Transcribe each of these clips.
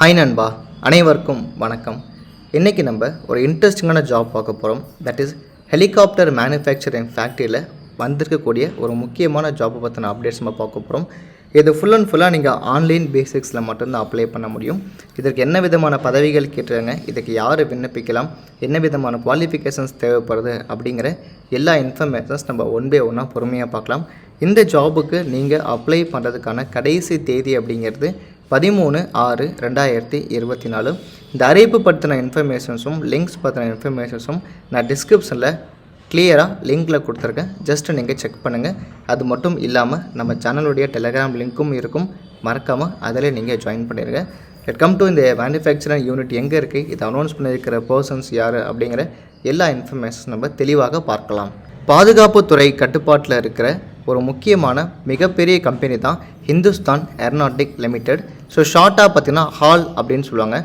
Hi நண்பா அனைவருக்கும் வணக்கம். இன்றைக்கி நம்ம ஒரு இன்ட்ரெஸ்டிங்கான ஜாப் பார்க்க போகிறோம் தட் இஸ் ஹெலிகாப்டர் மேனுஃபேக்சரிங் ஃபேக்ட்ரியில் வந்திருக்கக்கூடிய ஒரு முக்கியமான ஜாப்பை பற்றின அப்டேட்ஸ் நம்ம பார்க்க போகிறோம் இது ஃபுல் அண்ட் ஃபுல்லாக நீங்கள் ஆன்லைன் பேசிக்ஸில் மட்டும்தான் அப்ளை பண்ண முடியும். இதற்கு என்ன விதமான பதவிகள் கேட்டுருங்க இதுக்கு யார் விண்ணப்பிக்கலாம் என்ன விதமான குவாலிஃபிகேஷன்ஸ் தேவைப்படுது அப்படிங்கிற எல்லா இன்ஃபர்மேஷன்ஸ் நம்ம ஒன் பை ஒன்னாக பொறுமையாக பார்க்கலாம். இந்த ஜாபுக்கு நீங்கள் அப்ளை பண்ணுறதுக்கான கடைசி தேதி அப்படிங்கிறது பதிமூணு ஆறு ரெண்டாயிரத்தி இருபத்தி நாலு. இந்த அறிவிப்பு பற்றின இன்ஃபர்மேஷன்ஸும் லிங்க்ஸ் பற்றின இன்ஃபர்மேஷன்ஸும் நான் டிஸ்கிரிப்ஷனில் கிளியராக லிங்க்கில் கொடுத்துருக்கேன். ஜஸ்ட் நீங்கள் செக் பண்ணுங்கள் அது மட்டும் இல்லாமல் நம்ம சேனலுடைய டெலகிராம் லிங்க்கும் இருக்கும். மறக்காமல் அதில் நீங்கள் ஜாயின் பண்ணிடுங்க இட் கம் டு இந்த மேனுஃபேக்சரிங் யூனிட் எங்கே இருக்குது இதை அனௌன்ஸ் பண்ணியிருக்கிற பர்சன்ஸ் யார்? அப்படிங்கிற எல்லா இன்ஃபர்மேஷன்ஸ் நம்ம தெளிவாக பார்க்கலாம். பாதுகாப்புத்துறை கட்டுப்பாட்டில் இருக்கிற ஒரு முக்கியமான மிகப்பெரிய கம்பெனி தான் ஹிந்துஸ்தான் ஏரோநாட்டிக் லிமிடெட் ஸோ ஷார்ட்டாக பார்த்தீங்கன்னா ஹால் அப்படின்னு சொல்லுவாங்க.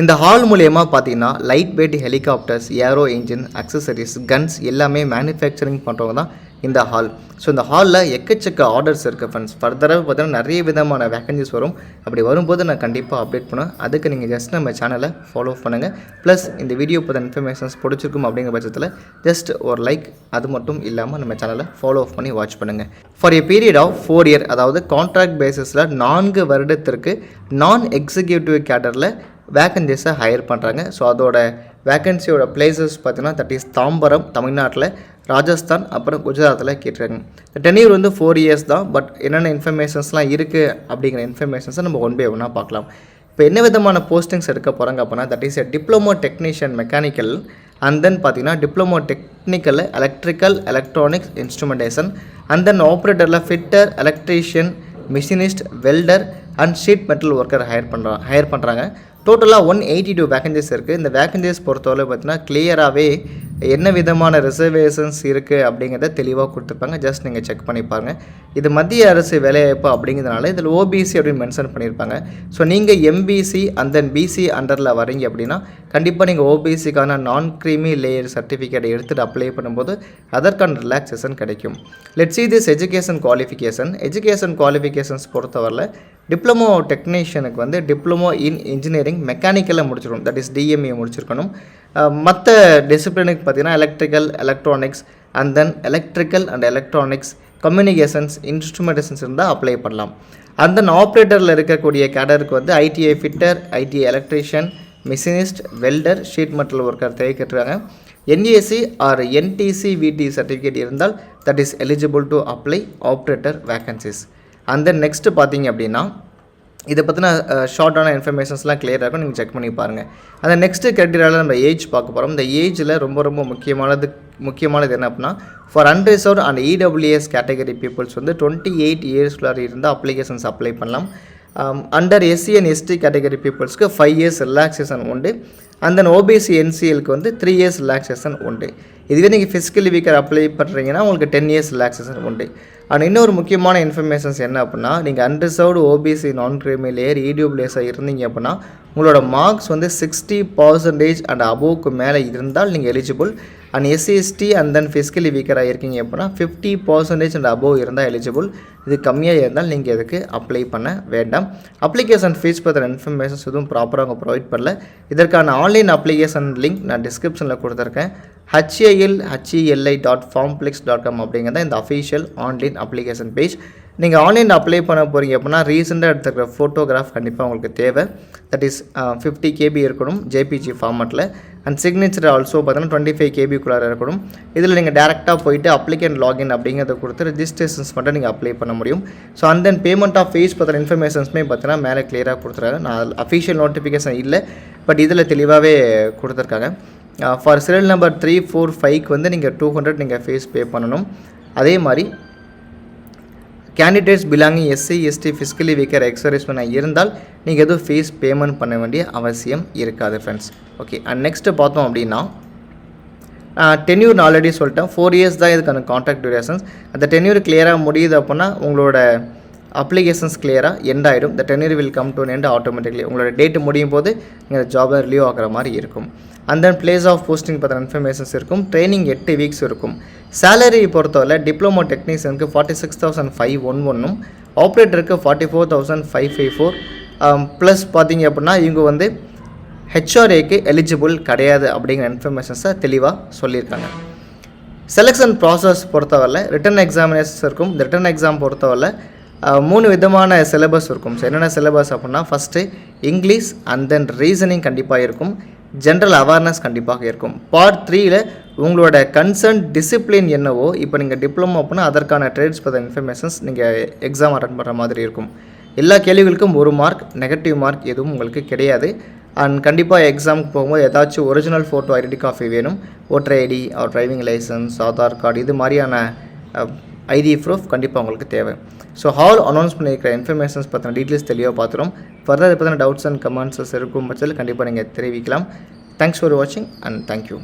இந்த ஹால் மூலயமா பார்த்தீங்கன்னா light weight helicopters aero engine accessories guns எல்லாமே மேனுஃபேக்சரிங் பண்ணுறவங்க தான் இந்த ஹால் ஸோ இந்த ஹாலில் எக்கச்சக்க ஆர்டர்ஸ் இருக்குது ஃப்ரெண்ட்ஸ் ஃபர்தராக பார்த்தீங்கன்னா நிறைய விதமான வேக்கன்சிஸ் வரும். அப்படி வரும்போது நான் கண்டிப்பாக அப்டேட் பண்ணுவேன். அதுக்கு நீங்கள் ஜஸ்ட் நம்ம சேனலை ஃபாலோ பண்ணுங்கள் ப்ளஸ் இந்த வீடியோ பற்றின இன்ஃபர்மேஷன்ஸ் பிடிச்சிருக்கும் அப்படிங்கிற பட்சத்தில் ஜஸ்ட் ஒரு லைக் அது மட்டும் இல்லாமல் நம்ம சேனலை ஃபாலோ பண்ணி வாட்ச் பண்ணுங்கள் for a period of four year அதாவது கான்ட்ராக்ட் பேசிஸில் நான்கு வருடத்திற்கு நான் எக்ஸிக்யூட்டிவ் கேடரில் வேக்கன்சிஸை ஹையர் பண்ணுறாங்க ஸோ அதோட வேக்கன்சியோட பிளேசஸ் பார்த்தீங்கன்னா தட் இஸ் தாம்பரம் தமிழ்நாட்டில் ராஜஸ்தான் அப்புறம் குஜராத்தில் கேட்டிருக்காங்க டென்யூர் வந்து ஃபோர் இயர்ஸ் தான் பட் என்னென்ன இன்ஃபர்மேஷன்ஸ்லாம் இருக்குது அப்படிங்கிற இன்ஃபர்மேஷன்ஸை நம்ம ஒன் பை ஒன்னாக பார்க்கலாம். இப்போ என்ன விதமான போஸ்டிங்ஸ் எடுக்க போகிறாங்க அப்படின்னா that is a diploma technician mechanical and then பார்த்தீங்கன்னா diploma technical electrical electronics instrumentation and then ஆப்ரேட்டரில் fitter electrician machinist welder and sheet metal worker hire பண்ணுறாங்க ஹையர் பண்ணுறாங்க டோட்டலாக ஒன் எயிட்டி டூ வேக்கன்சிஸ் இருக்குது இந்த வேக்கன்சிஸ் பொறுத்தவரை பார்த்தீங்கன்னா கிளியராகவே என்ன விதமான ரிசர்வேஷன்ஸ் இருக்குது அப்படிங்கிறத தெளிவாக கொடுத்துருப்பாங்க. ஜஸ்ட் நீங்கள் செக் பண்ணி பாருங்கள் இது மத்திய அரசு வேலைவாய்ப்பு அப்படிங்கிறதுனால இதில் ஓபிசி அப்படின்னு மென்ஷன் பண்ணியிருப்பாங்க. ஸோ நீங்கள் எம்பிசி அண்ட் தென் பிசி அண்டரில் வரீங்க அப்படின்னா கண்டிப்பாக நீங்கள் ஓபிசிக்கான நான் க்ரீமி லேயர் சர்டிஃபிகேட் எடுத்துகிட்டு அப்ளை பண்ணும்போது அதற்கான ரிலாக்ஸேஷன் கிடைக்கும். Let see this education qualification education qualifications பொறுத்தவரையில் டிப்ளமோ டெக்னீஷியனுக்கு வந்து டிப்ளமோ இன் இன்ஜினியரிங் மெக்கானிக்கலில் முடிச்சிருக்கணும். தட் இஸ் டிஎம்ஏ முடிச்சிருக்கணும். மற்ற டிசிப்ளினுக்கு பார்த்தீங்கன்னா electrical electronics and then electrical and electronics communications instrumentations இருந்தால் அப்ளை பண்ணலாம். அண்ட் தென் ஆப்ரேட்டரில் இருக்கக்கூடிய கேடருக்கு வந்து ITI fitter ITI electrician machinist welder sheet metal worker தேவைக்கிட்டுருக்காங்க NAC or NTC விடி சர்டிஃபிகேட் இருந்தால் that is eligible to apply operator vacancies and then next பார்த்தீங்க அப்படின்னா இதை பற்றின ஷார்ட்டான இன்ஃபர்மேஷன்ஸ்லாம் கிளியராக இருக்கும். நீங்கள் செக் பண்ணி பாருங்கள் அந்த நெக்ஸ்ட்டு கிரைட்டீரியாவில் நம்ம ஏஜ் பார்க்க போகிறோம் இந்த ஏஜில் ரொம்ப ரொம்ப முக்கியமானது முக்கியமானது என்ன அப்படின்னா for unreserve and EWS category peoples வந்து டுவெண்ட்டி எயிட் இயர்ஸ்குள்ளார இருந்தால் அப்ளிகேஷன்ஸ் அப்ளை பண்ணலாம். Under SC and ST category பீப்புள்ஸ்க்கு five years relaxation உண்டு. அண்ட் தென் ஓபிசி என்சிஎலுக்கு வந்து த்ரீ இயர்ஸ் ரிலாக்ஸேஷன் உண்டு. இதுவே நீங்கள் ஃபிசிக்கலி வீக்கர் அப்ளை பண்ணுறீங்கன்னா உங்களுக்கு டென் இயர்ஸ் ரிலாக்ஸேஷன் உண்டு. அண்ட் இன்னொரு முக்கியமான இன்ஃபர்மேஷன்ஸ் என்ன அப்படின்னா நீங்கள் அன்ரிசர்வ்டு ஓபிசி நான் கிரிமி லேயர் இருந்தீங்க அப்படின்னா உங்களோட மார்க்ஸ் வந்து சிக்ஸ்டி பர்சன்டேஜ் அண்ட் அபோவுக்கு மேலே இருந்தால் நீங்கள் eligible and SC ST and then physically வீக்கராக இருக்கீங்க அப்படின்னா ஃபிஃப்டி பர்சன்டேஜ் அண்ட் அபோவ் இருந்தால் எலிஜிபிள் இது கம்மியாக இருந்தால் நீங்கள் இதுக்கு அப்ளை பண்ண வேண்டாம். அப்ளிகேஷன் ஃபீஸ் பற்றின இன்ஃபர்மேஷன்ஸ் எதுவும் ப்ராப்பராக அவங்க ப்ரொவைட் பண்ணல. இதற்கான ஆன்லைன் அப்ளிகேஷன் லிங்க் நான் டிஸ்கிரிப்ஷனில் கொடுத்துருக்கேன். HAL HELI dot formplex dot com அப்படிங்கிறத இந்த அஃபீஷியல் ஆன்லைன் அப்ளிகேஷன் பேஜ் நீங்கள் ஆன்லைன் அப்ளை பண்ண போகிறீங்க அப்படின்னா ரீசெண்டாக எடுத்துக்கிற ஃபோட்டோகிராஃப் கண்டிப்பாக உங்களுக்கு தேவை. தட் இஸ் ஃபிஃப்டி கேபி இருக்கணும் ஜேபிஜி ஃபார்மெட்டில் அண்ட் சிக்னேச்சர் ஆல்சோ பார்த்தீங்கன்னா டுவெண்ட்டி ஃபைவ் கேபிக்குள்ளார இருக்கணும். இதில் நீங்கள் டேரெக்டாக போயிட்டு அப்ளிகேண்ட் லாகின் அப்படிங்கிறத கொடுத்து ரிஜிஸ்ட்ரேஷன்ஸ் மட்டும் நீங்கள் அப்ளை பண்ண முடியும். So and then payment of fees பார்த்தா இன்ஃபர்மேஷன்ஸுமே பார்த்தீங்கன்னா மேலே கிளியராக கொடுத்துருக்காங்க. நான் அஃபீஷியல் நோட்டிஃபிகேஷன் இல்லை பட் இதில் தெளிவாகவே கொடுத்துருக்காங்க. For serial number three four ஃபைவ்க்கு வந்து நீங்கள் டூ ஹண்ட்ரட் நீங்கள் ஃபீஸ் பே பண்ணணும். அதே மாதிரி candidates belonging SC ST physically weaker exservicemen இருந்தால் நீங்கள் எதுவும் ஃபீஸ் பேமெண்ட் பண்ண வேண்டிய அவசியம் இருக்காது ஃப்ரெண்ட்ஸ் ஓகே அண்ட் நெக்ஸ்ட்டு பார்த்தோம் அப்படின்னா டென்யூர் நான் ஆல்ரெடி சொல்லிட்டேன். ஃபோர் இயர்ஸ் தான் இதுக்கான கான்ட்ராக்ட் டியூரேஷன்ஸ் அந்த டென்யூர் கிளியராக முடியுது அப்படின்னா உங்களோட அப்ளிகேஷன்ஸ் கிளியராக எண்ட் ஆகிடும் the tenure will come to end automatically உங்களோட டேட்டு முடியும் போது நீங்கள் ஜாபில் ரிலீவ் ஆகிற மாதிரி இருக்கும். And then place of posting பற்றின இன்ஃபர்மேஷன்ஸ் இருக்கும். ட்ரைனிங் எட்டு வீக்ஸ் இருக்கும். சேலரி பொறுத்தவரை diploma டெக்னீஷியனுக்கு forty six thousand five one ஒன்றும் ஆப்ரேட்டருக்கு forty four thousand five five four plus பார்த்தீங்க அப்படின்னா இவங்க வந்து ஹெச்ஆர்ஏக்கு எலிஜிபிள் கிடையாது அப்படிங்கிற இன்ஃபர்மேஷன்ஸை தெளிவாக சொல்லியிருக்காங்க. செலெக்ஷன் ப்ராசஸ் பொறுத்தவரை ரிட்டன் எக்ஸாமினேஷன்ஸ் இருக்கும். இந்த ரிட்டன் எக்ஸாம் பொறுத்தவரை மூணு விதமான சிலபஸ் இருக்கும். ஸோ என்னென்ன சிலபஸ் அப்படின்னா first English and then reasoning கண்டிப்பாக இருக்கும். ஜென்ரல் அவேர்னஸ் கண்டிப்பாக இருக்கும். பார்ட் த்ரீயில் உங்களோட கன்சர்ன் டிசிப்ளின் என்னவோ இப்போ நீங்கள் டிப்ளமோ அப்படின்னா அதற்கான ட்ரேட்ஸ் பற்றின இன்ஃபர்மேஷன்ஸ் நீங்கள் எக்ஸாம் அட்டன் பண்ணுற மாதிரி இருக்கும். எல்லா கேள்விகளுக்கும் ஒரு மார்க் நெகட்டிவ் மார்க் எதுவும் உங்களுக்கு கிடையாது. அண்ட் கண்டிப்பாக எக்ஸாமுக்கு போகும்போது ஏதாச்சும் ஒரிஜினல் ஃபோட்டோ ஐடென்டி காஃபி வேணும். Voter ID or driving licence Aadhaar card இது மாதிரியான ஐடி ப்ரூஃப் கண்டிப்பாக உங்களுக்கு தேவை. ஸோ ஹால் அனௌன்ஸ் பண்ணியிருக்கிற இன்ஃபர்மேஷன்ஸ் பற்றின டீட்டெயில்ஸ் தெளிவாக பார்த்துரும் ஃபர்தர் பற்றின டவுட்ஸ் அண்ட் கமெண்ட்ஸஸ் இருக்கும் பட்சத்தில் கண்டிப்பாக நீங்கள் தெரிவிக்கலாம். தேங்க்ஸ் ஃபார் வாட்சிங் அண்ட் தேங்க்யூ